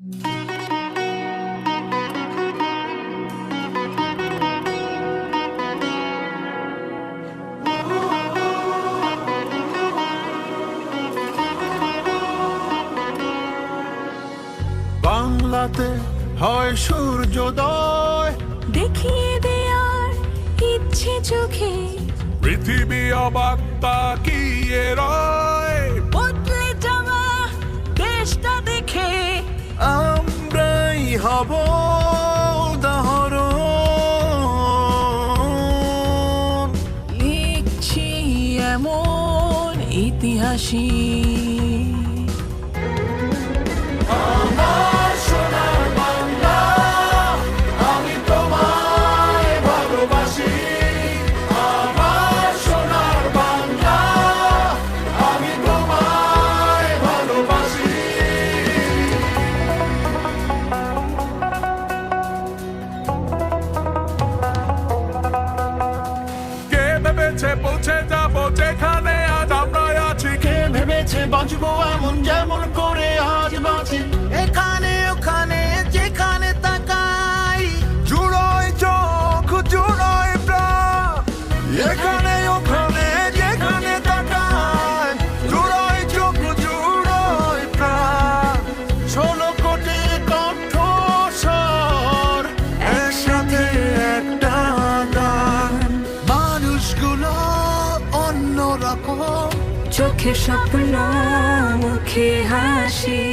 বাংলাতে হয় সূর্যোদয়। দেখিয়ে দেয়ার ইচ্ছে চোখে। পৃথিবী অবাক তাকিয়ে রয়। হব উদাহরণ লিখছি এমন ইতিহাসী ভেবেছে পৌঁছে যাব যেখানে আজ আমরা আছি। কে ভেবেছে বাঁচবো এমন যেমন করে? অন্যরকম চোখে স্বপ্ন মুখে হাসি।